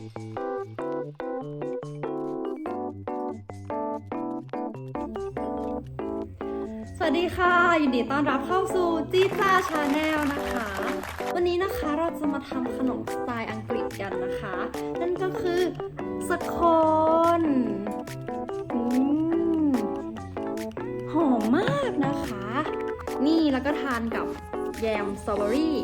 สวัสดีค่ะ ยินดีต้อนรับเข้าสู่จีจ้าชาแนลนะคะ วันนี้นะคะเราจะมาทำขนมสไตล์อังกฤษกันนะคะ นั่นก็คือสโคนอหอมมากนะคะ นี่แล้วก็ทานกับแยมสตรอเบอรี่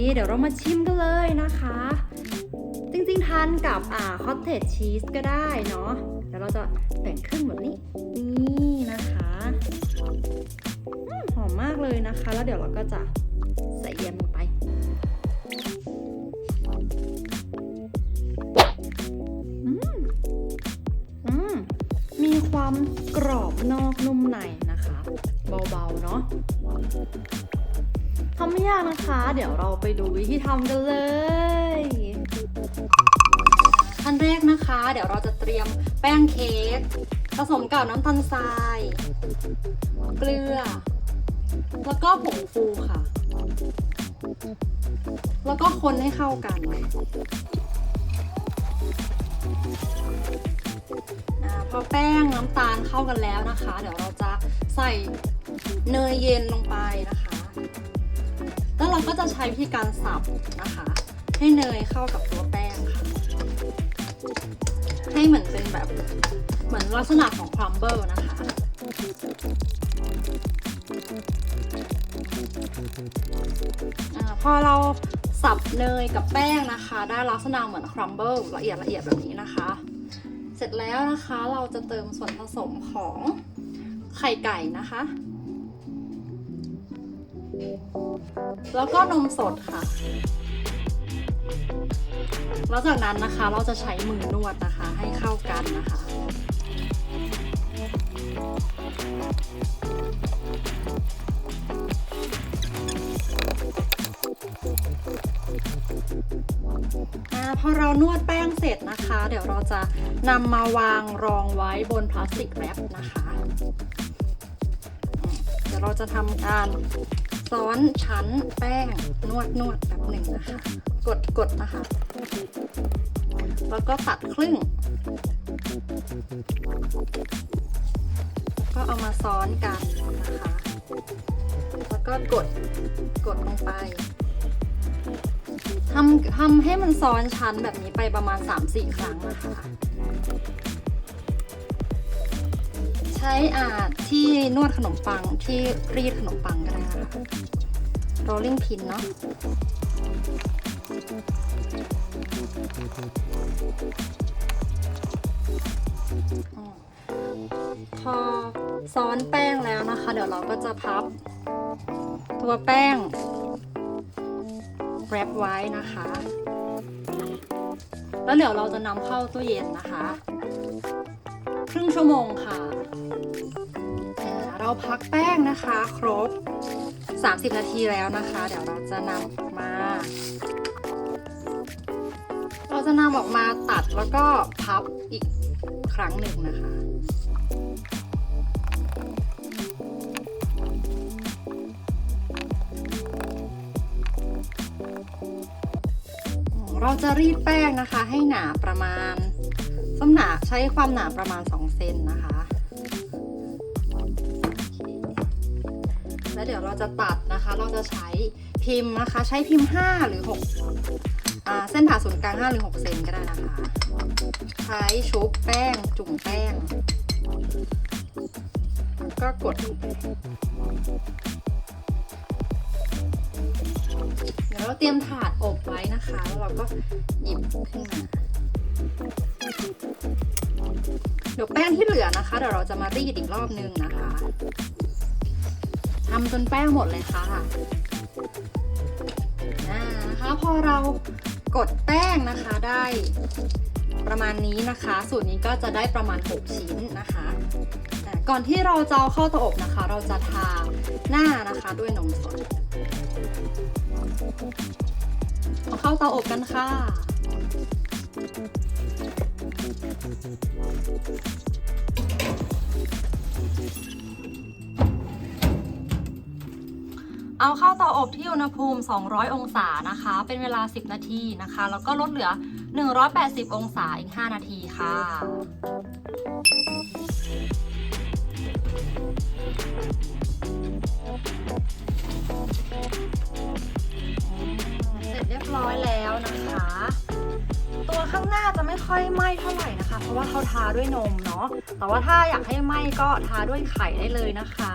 โอเคเดี๋ยวเรามาชิมกันเลยนะคะ จริงๆทานกับอ่าคอตเทจชีสก็ได้เนาะเดี๋ยวเราจะแบ่งครึ่งแบบนี้ นี่นะคะหอมมากเลยนะคะ แล้วเดี๋ยวเราก็จะใส่เย็นลงไปอืมอืมมีความกรอบนอกนุ่มในนะคะ เบาๆเนาะ ทำไม่ยากนะคะ เดี๋ยวเราไปดูวิธีทำกันเลย ขั้นแรกนะคะ เดี๋ยวเราจะเตรียมแป้งเค้กผสมกับน้ำตาลทราย เกลือ แล้วก็ผงฟูค่ะ แล้วก็คนให้เข้ากันพอแป้งน้ำตาลเข้ากันแล้วนะคะ เดี๋ยวเราจะใส่เนยเย็นลงไปนะคะ แล้วเราก็จะใช้วิธีการสับนะคะ ให้เนยเข้ากับตัวแป้งค่ะ ให้เหมือนเป็นแบบเหมือนลักษณะของครัมเบิลนะคะอพอเราสับเนยกับแป้งนะคะ ได้ลักษณะเหมือนครัมเบิลละเอียดละเอียดแบบนี้นะคะ เสร็จแล้วนะคะเราจะเติมส่วนผสมของไข่ไก่นะคะ แล้วก็นมสดค่ะ แล้วจากนั้นนะคะเราจะใช้มือนวดนะคะ ให้เข้ากันนะคะ พอเรานวดแป้งเสร็จนะคะ เดี๋ยวเราจะนำมาวางรองไว้บนพลาสติกแรปนะคะ เดี๋ยวเราจะทำการ ซ้อนชั้นแป้งนวดนวดแบบหนึ่งนะคะ กดกดนะคะ แล้วก็ตัดครึ่ง ก็เอามาซ้อนกันนะคะ แล้วก็กดกดลงไปทำทำให้มันซ้อนชั้นแบบนี้ไปประมาณ 3-4 ครั้งนะคะ ใช้อาจที่นวดขนมปังที่รีดขนมปังก็ได้นะคะ rolling pin เนาะพอซ้อนแป้งแล้วนะคะ เดี๋ยวเราก็จะพับ ตัวแป้งแรปไว้นะคะ แล้วเดี๋ยวเราจะนำเข้าตู้เย็นนะคะ ครึ่งชั่วโมงค่ะ เราพักแป้งนะคะ ครบ 30 นาทีแล้วนะคะ เดี๋ยวเราจะนำออกมา เราจะนำออกมาตัดแล้วก็พับอีกครั้งหนึ่งนะคะเราจะรีดแป้งนะคะให้หนาประมาณส้มหนาใช้ความหนาประมาณ 2 เซนนะคะ แล้วเดี๋ยวเราจะตัดนะคะ เราจะใช้พิมพ์นะคะ ใช้พิมพ์ 5 หรือ6อเส้นผ่าศูนย์กลาง 5 หรือ 6 เซนก็ได้นะคะ ใช้ชุบแป้ง จุ่มแป้ง แล้วก็กดลงไปเดี๋ยวเราเตรียมถาดอบไว้นะคะ แล้วเราก็หยิบขึ้นมาเดี๋ยวแป้งที่เหลือนะคะ เดี๋ยวเราจะมารีดอีกรอบนึงนะคะ ทำจนแป้งหมดเลยค่ะอ่านะคะพอเรากดแป้งนะคะได้ประมาณนี้นะคะ สูตรนี้ก็จะได้ประมาณ 6 ชิ้นนะคะก่อนที่เราจะเอาเข้าเตาอบนะคะ เราจะทาหน้านะคะด้วยนมสดเอาเข้าเตาอบกันค่ะ เอาเข้าเตาอบที่อุณหภูมิ 200 องศานะคะ เป็นเวลา 10 นาทีนะคะ แล้วก็ลดเหลือ 180 องศาอีก 5 นาทีค่ะเสร็จเรียบร้อยแล้วนะคะ ตัวข้างหน้าจะไม่ค่อยไหม้เท่าไหร่นะคะ เพราะว่าเขาทาด้วยนมเนาะแต่ว่าถ้าอยากให้ไหม้ก็ทาด้วยไข่ได้เลยนะคะ